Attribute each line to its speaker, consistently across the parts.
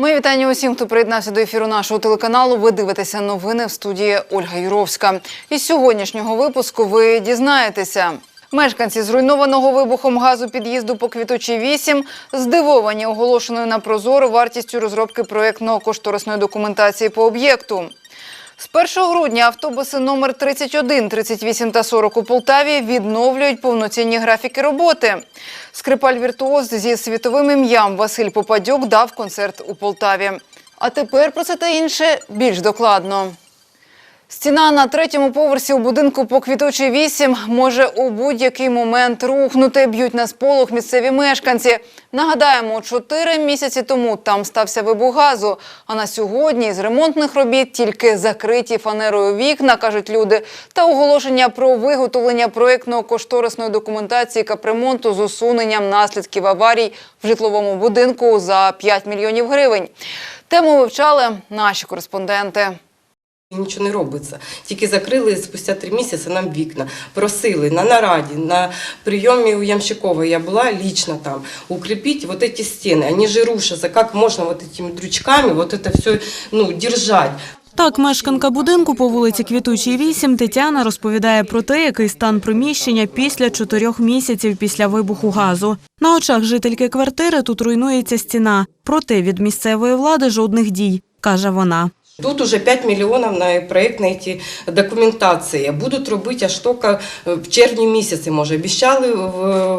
Speaker 1: Мої вітання усім, хто приєднався до ефіру нашого телеканалу. Ви дивитеся новини в студії Ольга Юровська. Із сьогоднішнього випуску ви дізнаєтеся. Мешканці зруйнованого вибухом газу під'їзду по квіточі 8 здивовані оголошеною на прозоро вартістю розробки проєктно-кошторисної документації по об'єкту. З 1 грудня автобуси номер 31, 38 та 40 у Полтаві відновлюють повноцінні графіки роботи. Скрипаль-віртуоз зі світовим ім'ям Василь Попадюк дав концерт у Полтаві. А тепер про це та інше більш докладно. Стіна на третьому поверсі у будинку по квітучій 8 може у будь-який момент рухнути. Б'ють на сполох місцеві мешканці. Нагадаємо, чотири місяці тому там стався вибух газу. А на сьогодні з ремонтних робіт тільки закриті фанерою вікна, кажуть люди, та оголошення про виготовлення проєктно-кошторисної документації капремонту з усуненням наслідків аварій в житловому будинку за 5 мільйонів гривень. Тему вивчали наші кореспонденти.
Speaker 2: Нічого не робиться. Тільки закрили спустя три місяці нам вікна. Просили на нараді, на прийомі у Ямщикової. Я була лично там. Укрепить вот эти стены. Они же рушатся. Как можно вот этими дрючками вот это все ну, держать?
Speaker 3: Так, мешканка будинку по вулиці Квітучій 8 Тетяна розповідає про те, який стан приміщення після чотирьох місяців після вибуху газу. На очах жительки квартири тут руйнується стіна. Проте від місцевої влади жодних дій, каже вона.
Speaker 2: Тут уже 5 мільйонів на проєкт на документації. Будуть робити аж тільки в червні місяці, може. Обіцяли, в,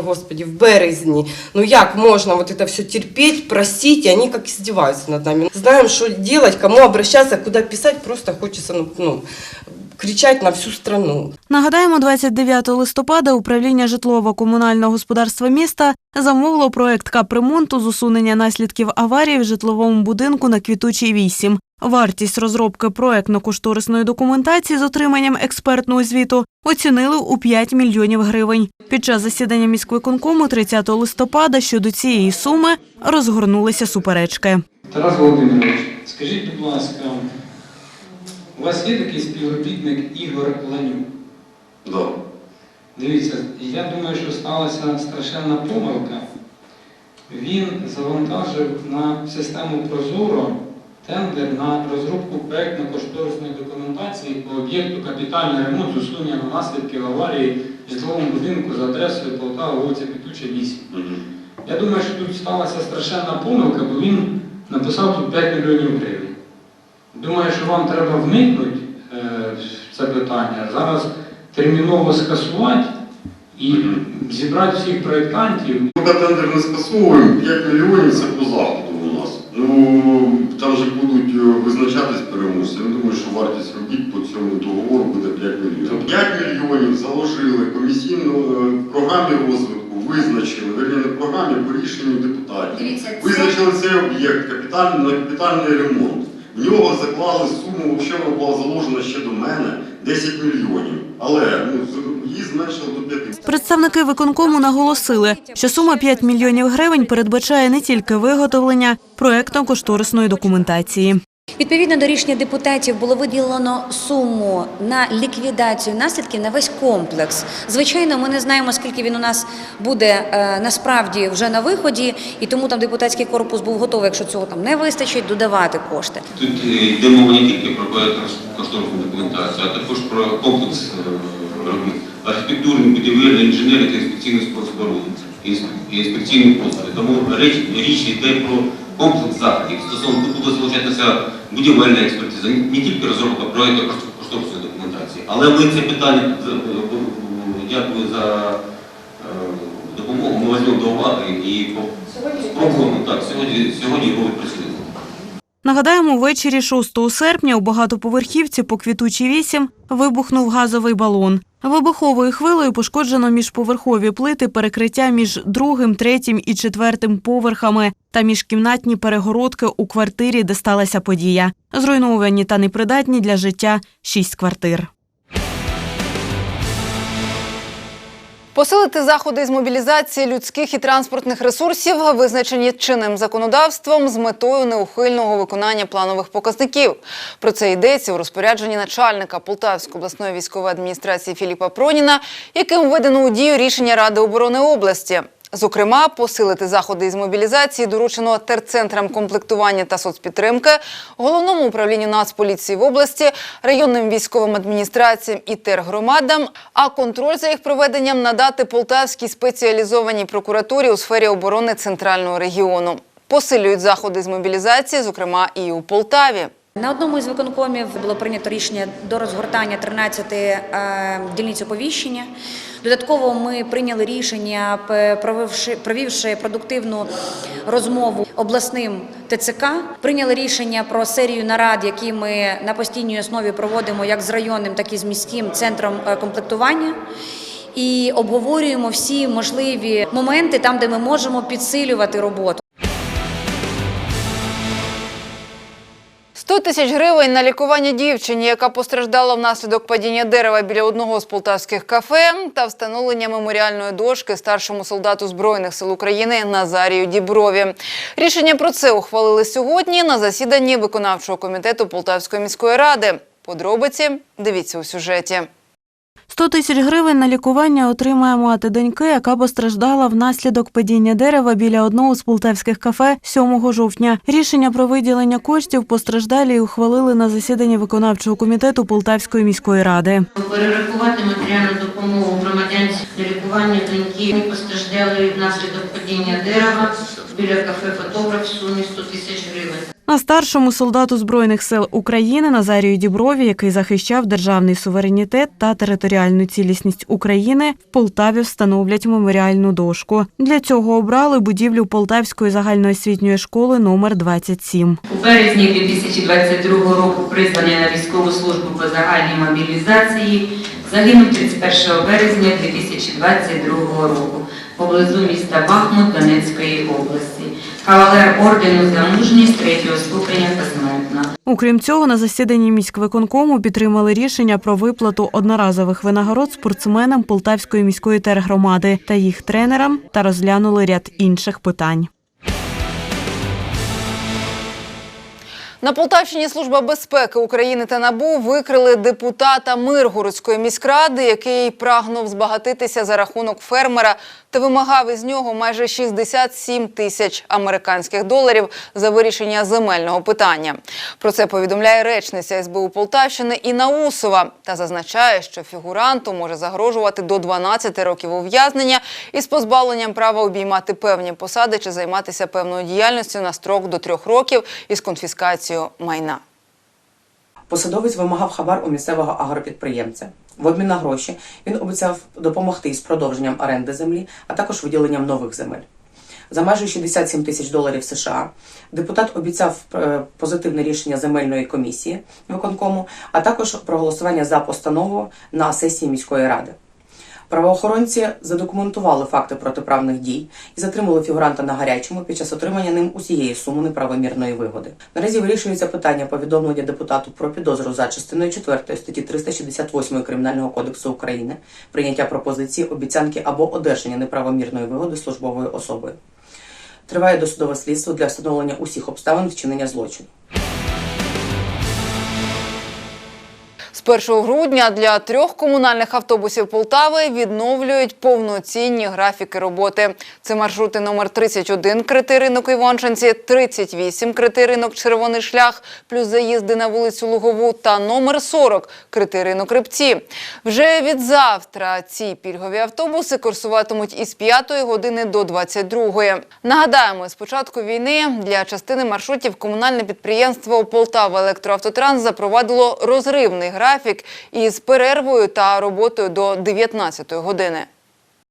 Speaker 2: господи, в березні. Ну як можна вот это все терпеть, просить, и они как издеваются над нами. Знаем, что делать, кому обращаться, куда писать, просто хочется ну, ну, кричать на всю страну.
Speaker 3: Нагадаємо, 29 листопада управління житлово-комунального господарства міста замовило проект капремонту з усунення наслідків аварії в житловому будинку на Квітучій 8. Вартість розробки проектно-кошторисної документації з отриманням експертного звіту оцінили у 5 мільйонів гривень. Під час засідання міськвиконкому 30 листопада щодо цієї суми розгорнулися суперечки.
Speaker 4: Тарас Володимирович, скажіть, будь ласка, у вас є такий співробітник Ігор Ланюк?
Speaker 5: Да.
Speaker 4: Дивіться, я думаю, що сталася страшенна помилка. Він завантажив на систему Прозоро тендер на розробку проєктно-кошторисної документації по об'єкту капітальний ремонт з усунення наслідків аварії в житловому будинку за адресою Полтава, вулиця Петуча, 8.
Speaker 5: Мгм.
Speaker 4: Я думаю, що тут сталася страшенна помилка, бо він написав тут 5 мільйонів гривень. Думаю, що вам треба вникнути е, в це питання, зараз терміново скасувати і зібрати всіх проєктантів.
Speaker 5: Поки тендер не скасовуємо, 5 мільйонів це по заходу у нас. Ну, там же будуть е, визначатись переможці. Я думаю, що вартість робіт по цьому договору буде 5 мільйонів. 5 мільйонів заложили комісійну е, в програмі розвитку, визначили, верні не в програмі, по рішенню депутатів.
Speaker 6: Дивіться, це
Speaker 5: Визначили цей об'єкт капітальний, на капітальний ремонт. В нього заклали суму, взагалі вона була заложена ще до мене 10 мільйонів. Але ну, її зменшили до 5.
Speaker 3: Представники виконкому наголосили, що сума 5 мільйонів гривень передбачає не тільки виготовлення проектно-кошторисної документації.
Speaker 6: Відповідно до рішення депутатів було виділено суму на ліквідацію наслідків на весь комплекс. Звичайно, ми не знаємо, скільки він у нас буде е, насправді вже на виході, і тому там депутатський корпус був готовий, якщо цього там не вистачить, додавати кошти.
Speaker 7: Тут е, йде мова не тільки про кошторисну документацію, а також про комплекс е, робіт. Архітектурні, будівельні, інженерні та інспекційні інсп- і інспекційні послуги. Тому річ, річ йде про комплекс заходів. Стосовно буде залучатися будівельна експертиза, не тільки розробка проєкту кошторисної документації. Але ми це питання, е, дякую за е, допомогу, ми візьмемо до уваги і спробуємо так, сьогодні, сьогодні його відпрацюємо.
Speaker 3: Нагадаємо, ввечері 6 серпня у багатоповерхівці по квітучій 8 вибухнув газовий балон. Вибуховою хвилею пошкоджено міжповерхові плити перекриття між другим, третім і четвертим поверхами та міжкімнатні перегородки у квартирі, де сталася подія. Зруйновані та непридатні для життя шість квартир.
Speaker 1: Посилити заходи з мобілізації людських і транспортних ресурсів, визначені чинним законодавством з метою неухильного виконання планових показників. Про це йдеться у розпорядженні начальника Полтавської обласної військової адміністрації Філіпа Проніна, яким введено у дію рішення Ради оборони області. Зокрема, посилити заходи із мобілізації доручено терцентрам комплектування та соцпідтримки, головному управлінню Нацполіції в області, районним військовим адміністраціям і тергромадам, а контроль за їх проведенням надати Полтавській спеціалізованій прокуратурі у сфері оборони центрального регіону. Посилюють заходи з мобілізації, зокрема і у Полтаві.
Speaker 6: На одному із виконкомів було прийнято рішення до розгортання 13 е, дільниць оповіщення. Додатково ми прийняли рішення, провівши, продуктивну розмову обласним ТЦК. Прийняли рішення про серію нарад, які ми на постійній основі проводимо як з районним, так і з міським центром е, комплектування. І обговорюємо всі можливі моменти там, де ми можемо підсилювати роботу.
Speaker 1: 100 тисяч гривень на лікування дівчині, яка постраждала внаслідок падіння дерева біля одного з полтавських кафе, та встановлення меморіальної дошки старшому солдату Збройних сил України Назарію Діброві. Рішення про це ухвалили сьогодні на засіданні виконавчого комітету Полтавської міської ради. Подробиці дивіться у сюжеті.
Speaker 3: 100 тисяч гривень на лікування отримає мати доньки, яка постраждала внаслідок падіння дерева біля одного з полтавських кафе 7 жовтня. Рішення про виділення коштів постраждалі ухвалили на засіданні виконавчого комітету Полтавської міської ради.
Speaker 8: Перерахувати матеріальну допомогу громадянці на лікування доньки постраждали внаслідок падіння дерева біля кафе фотограф сумі 100 тисяч гривень.
Speaker 3: А старшому солдату Збройних сил України Назарію Діброві, який захищав державний суверенітет та територіальну цілісність України, в Полтаві встановлять меморіальну дошку. Для цього обрали будівлю Полтавської загальноосвітньої школи номер 27.
Speaker 8: У березні 2022 року призваний на військову службу по загальній мобілізації, загинув 31 березня 2022 року поблизу міста Бахмут Донецької області. Кавалер ордену за мужність третього ступеня посмертно.
Speaker 3: Окрім цього, на засіданні міськвиконкому підтримали рішення про виплату одноразових винагород спортсменам Полтавської міської тергромади та їх тренерам та розглянули ряд інших питань.
Speaker 1: На Полтавщині Служба безпеки України та НАБУ викрили депутата Миргородської міськради, який прагнув збагатитися за рахунок фермера та вимагав із нього майже 67 тисяч американських доларів за вирішення земельного питання. Про це повідомляє речниця СБУ Полтавщини Інна Усова та зазначає, що фігуранту може загрожувати до 12 років ув'язнення із позбавленням права обіймати певні посади чи займатися певною діяльністю на строк до трьох років із конфіскацією майна.
Speaker 9: Посадовець вимагав хабар у місцевого агропідприємця. В обмін на гроші він обіцяв допомогти з продовженням оренди землі, а також виділенням нових земель. За майже 67 тисяч доларів США депутат обіцяв е, позитивне рішення земельної комісії виконкому, а також проголосування за постанову на сесії міської ради. Правоохоронці задокументували факти протиправних дій і затримали фігуранта на гарячому під час отримання ним усієї суми неправомірної вигоди. Наразі вирішується питання повідомлення депутату про підозру за частиною 4 статті 368 Кримінального кодексу України, прийняття пропозиції, обіцянки або одержання неправомірної вигоди службовою особою. Триває досудове слідство для встановлення усіх обставин вчинення злочину.
Speaker 1: З 1 грудня для трьох комунальних автобусів Полтави відновлюють повноцінні графіки роботи. Це маршрути номер 31 Критий ринок Іванчинці, 38 Критий ринок Червоний шлях, плюс заїзди на вулицю Лугову та номер 40 Критий ринок Рибці. Вже від завтра ці пільгові автобуси курсуватимуть із 5 години до 22. Нагадаємо, з початку війни для частини маршрутів комунальне підприємство Полтава Електроавтотранс запровадило розривний графік із перервою та роботою до 19 години.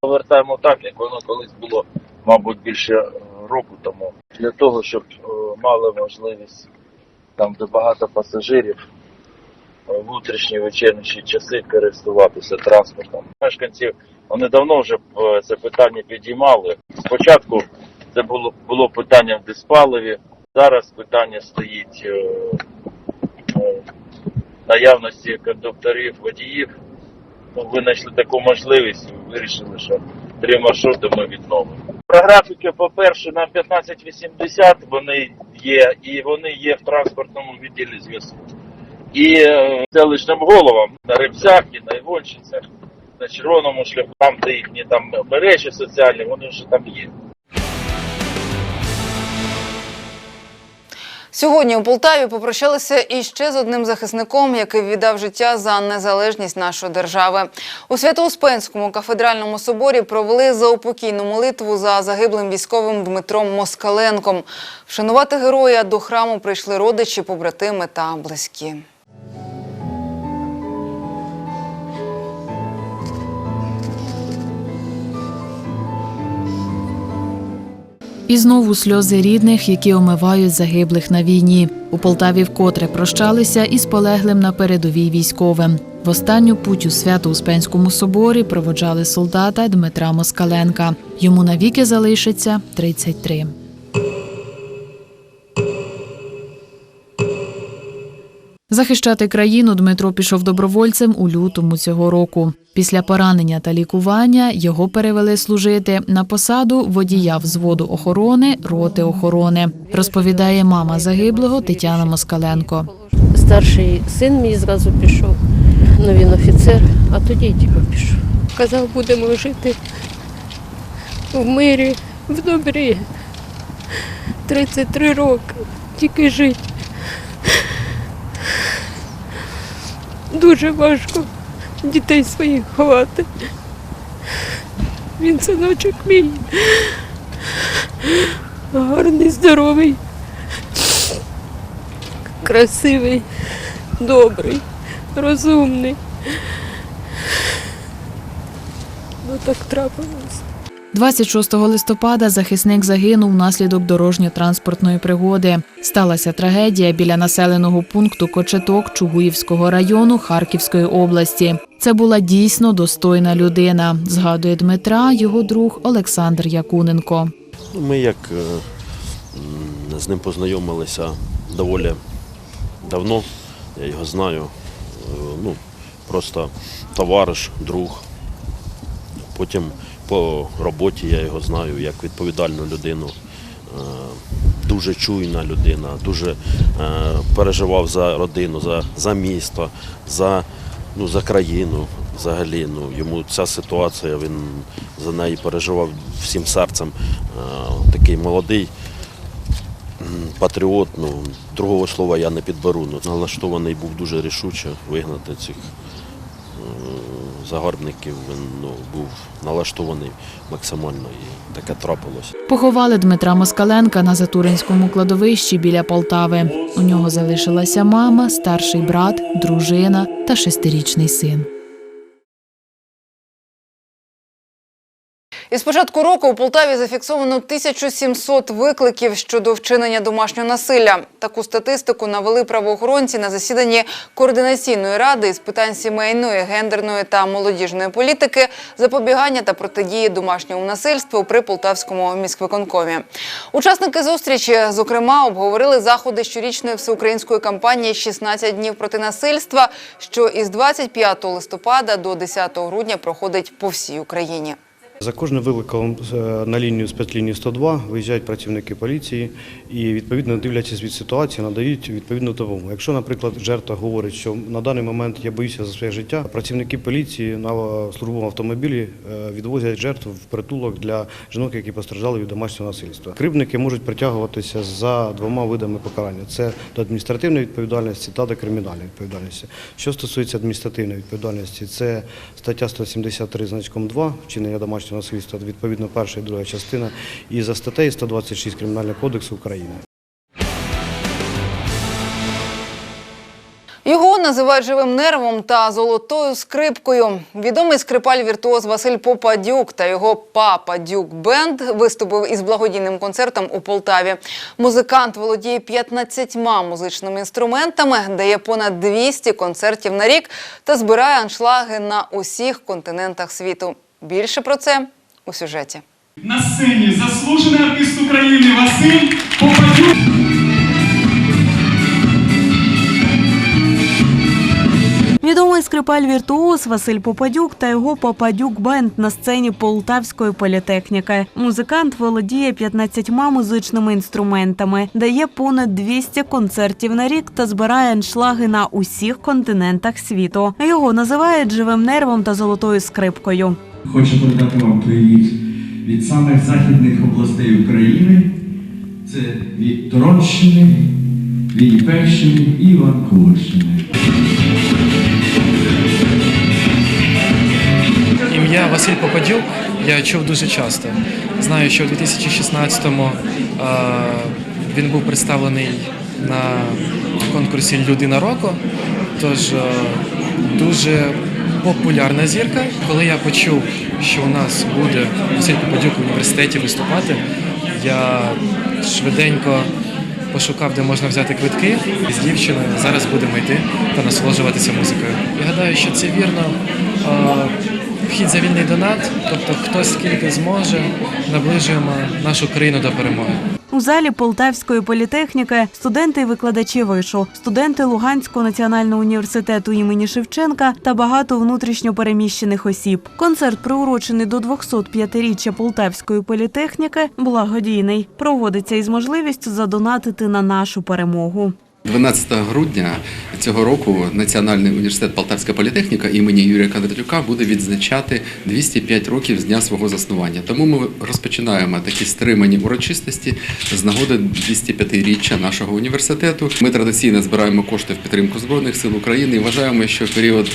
Speaker 10: повертаємо так, як воно колись було, мабуть, більше е, року тому, для того, щоб е, мали можливість там, де багато пасажирів, е, внутрішні вечірніші часи користуватися транспортом. Мешканці вони давно вже це питання підіймали. Спочатку це було було питання в диспаливі. Зараз питання стоїть наявності кондукторів, водіїв. Ну, ви таку можливість, вирішили, що маршрути ми відновимо. Про графіки, по-перше, на 1580 вони є, і вони є в транспортному відділі зв'язку. І е, селищним головам на Рибцях і на Івончицях на червоному шляху, там, де їхні там мережі соціальні, вони вже там є.
Speaker 1: Сьогодні у Полтаві попрощалися іще з одним захисником, який віддав життя за незалежність нашої держави. У Свято-Успенському кафедральному соборі провели заупокійну молитву за загиблим військовим Дмитром Москаленком. Вшанувати героя до храму прийшли родичі, побратими та близькі.
Speaker 11: І знову сльози рідних, які омивають загиблих на війні. У Полтаві вкотре прощалися із полеглим на передовій військовим. В останню путь у Свято-Успенському соборі проводжали солдата Дмитра Москаленка. Йому навіки залишиться 33. Захищати країну Дмитро пішов добровольцем у лютому цього року. Після поранення та лікування його перевели служити на посаду водія взводу охорони роти охорони, розповідає мама загиблого Тетяна Москаленко.
Speaker 12: Старший син мій зразу пішов. Ну він офіцер, а тоді й типу пішов. Казав, будемо жити в мирі, в добрі. 33 роки, тільки жити. Дуже важко дітей своїх ховати. Він синочок мій. Гарний, здоровий, красивий, добрий, розумний. Ну так трапилось.
Speaker 11: 26 листопада захисник загинув внаслідок дорожньо-транспортної пригоди. Сталася трагедія біля населеного пункту Кочеток Чугуївського району Харківської області. Це була дійсно достойна людина, згадує Дмитра, його друг Олександр Якуненко.
Speaker 13: Ми як е, з ним познайомилися доволі давно, я його знаю. Е, Ну, просто товариш, друг. Потім по роботі я його знаю як відповідальну людину. Е, Дуже чуйна людина, дуже е, переживав за родину, за, за місто, за, ну, за країну взагалі. Ну, йому ця ситуація, він за неї переживав всім серцем. Е, Такий молодий патріот, ну, другого слова я не підберу. Ну, налаштований був дуже рішуче вигнати цих загарбників. Він ну, був налаштований максимально і таке трапилось.
Speaker 11: Поховали Дмитра Москаленка на Затуринському кладовищі біля Полтави. У нього залишилася мама, старший брат, дружина та шестирічний син.
Speaker 1: Із початку року у Полтаві зафіксовано 1700 викликів щодо вчинення домашнього насилля. Таку статистику навели правоохоронці на засіданні координаційної ради із питань сімейної, гендерної та молодіжної політики, запобігання та протидії домашньому насильству при Полтавському міськвиконкомі. Учасники зустрічі, зокрема, обговорили заходи щорічної всеукраїнської кампанії «16 днів проти насильства, що із 25 листопада до 10 грудня проходить по всій Україні.
Speaker 14: За кожним викликом е, на лінію спецлінії 102 виїжджають працівники поліції і відповідно дивлячись від ситуації, надають відповідну допомогу. Якщо, наприклад, жертва говорить, що на даний момент я боюся за своє життя, працівники поліції на службовому автомобілі е, відвозять жертву в притулок для жінок, які постраждали від домашнього насильства. Кривдники можуть притягуватися за двома видами покарання: це до адміністративної відповідальності та до кримінальної відповідальності. Що стосується адміністративної відповідальності, це стаття 173 значком 2 вчинення домашнього насильства, відповідно перша і друга частина, і за статтею 126 Кримінального кодексу України.
Speaker 1: Його називають живим нервом та золотою скрипкою. Відомий скрипаль віртуоз Василь Попадюк та його Папа Дюк Бенд виступив із благодійним концертом у Полтаві. Музикант володіє 15 музичними інструментами, дає понад 200 концертів на рік та збирає аншлаги на усіх континентах світу. Більше про це у сюжеті.
Speaker 15: На сцені заслужений артист України Василь Попадюк.
Speaker 3: Відомий скрипаль Скрипаль-віртуоз Василь Попадюк та його Попадюк Бенд на сцені Полтавської політехніки. Музикант володіє 15 музичними інструментами, дає понад 200 концертів на рік та збирає аншлаги на усіх континентах світу. Його називають живим нервом та золотою скрипкою.
Speaker 15: Хочу передати вам привіт від самих західних областей України. Це від Торонщини, Вінніпекщини і Ванкуверщини.
Speaker 16: Ім'я Василь Попадюк я чув дуже часто. Знаю, що у 2016-му е, він був представлений на конкурсі Людина року. Тож дуже популярна зірка. Коли я почув, що у нас буде Василь Попадюк в університеті виступати, я швиденько пошукав, де можна взяти квитки і з дівчиною. Зараз будемо йти та насолоджуватися музикою. Я гадаю, що це вірно. Вхід за вільний донат, тобто хтось скільки зможе, наближуємо нашу країну до перемоги.
Speaker 3: Залі Полтавської політехніки студенти і викладачі вишу, студенти Луганського національного університету імені Шевченка та багато внутрішньо переміщених осіб. Концерт, приурочений до 205-річчя Полтавської політехніки, благодійний. Проводиться із можливістю задонатити на нашу перемогу.
Speaker 17: 12 грудня цього року Національний університет Полтавська політехніка імені Юрія Кондратюка буде відзначати 205 років з дня свого заснування. Тому ми розпочинаємо такі стримані урочистості з нагоди 205-річчя нашого університету. Ми традиційно збираємо кошти в підтримку збройних сил України і вважаємо, що в період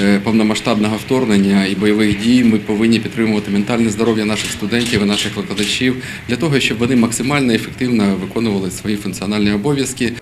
Speaker 17: е, повномасштабного вторгнення і бойових дій ми повинні підтримувати ментальне здоров'я наших студентів і наших викладачів для того, щоб вони максимально ефективно виконували свої функціональні обов'язки.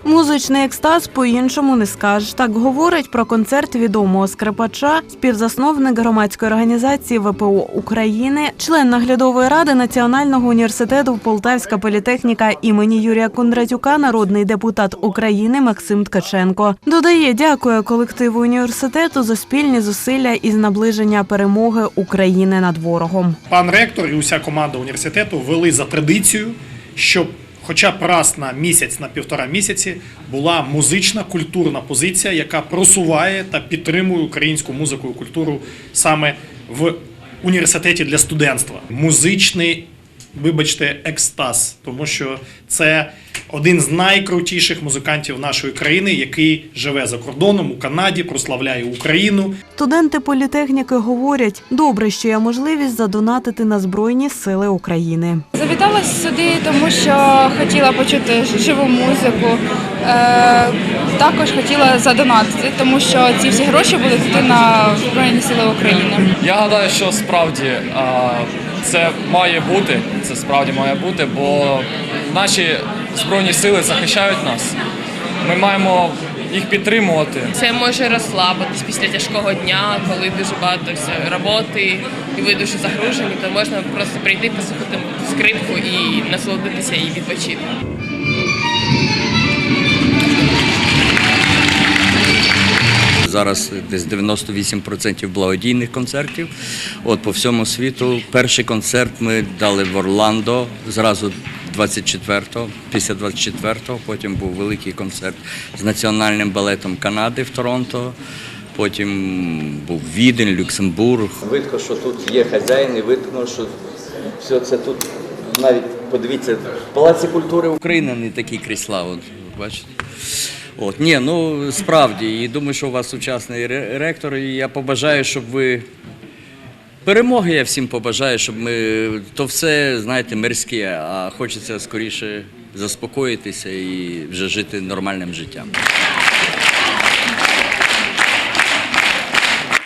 Speaker 3: Музичний екстаз по-іншому не скажеш. Так говорить про концерт відомого скрипача, співзасновник громадської організації ВПО України, член наглядової ради Національного університету Полтавська політехніка імені Юрія Кондратюка, народний депутат України Максим Ткаченко. Додає, дякує колективу університету за спільні зусилля із наближення перемоги України над ворогом.
Speaker 15: Пан ректор і уся команда університету вели за традицію, щоб хоча б раз на місяць, на півтора місяці була музична культурна позиція, яка просуває та підтримує українську музику і культуру саме в університеті для студентства. Музичний, вибачте, екстаз, тому що це один з найкрутіших музикантів нашої країни, який живе за кордоном у Канаді, прославляє Україну.
Speaker 3: Студенти політехніки говорять, добре, що є можливість задонатити на Збройні Сили України.
Speaker 18: Завітала сюди, тому що хотіла почути живу музику. Е, також хотіла задонатити, тому що ці всі гроші будуть йти на Збройні Сили України.
Speaker 16: Я гадаю, що справді це має бути. Це справді має бути, бо наші збройні сили захищають нас. Ми маємо їх підтримувати.
Speaker 18: Це може розслабитись після тяжкого дня, коли дуже багато роботи, і ви дуже загружені, то можна просто прийти, послухати скрипку і насолодитися і відпочити.
Speaker 19: Зараз десь 98% благодійних концертів. От по всьому світу. Перший концерт ми дали в Орландо зразу 24-го, після 24-го. Потім був великий концерт з національним балетом Канади в Торонто. Потім був Відень, Люксембург. Видко, що тут є хазяїн, і видно, що все це тут навіть подивіться, Палаці культури України не такі крісла. От, бачите. От, ні, ну справді, і думаю, що у вас сучасний ре- ректор, і я побажаю, щоб ви. Перемоги я всім побажаю, щоб ми. То все, знаєте, мирське, а хочеться скоріше заспокоїтися і вже жити нормальним життям.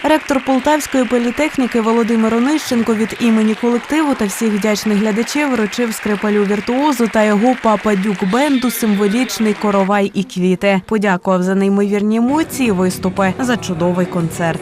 Speaker 3: Ректор Полтавської політехніки Володимир Онищенко від імені колективу та всіх вдячних глядачів вручив скрипалю віртуозу та його пападюк бенду символічний коровай і квіти. Подякував за неймовірні емоції, виступи за чудовий концерт.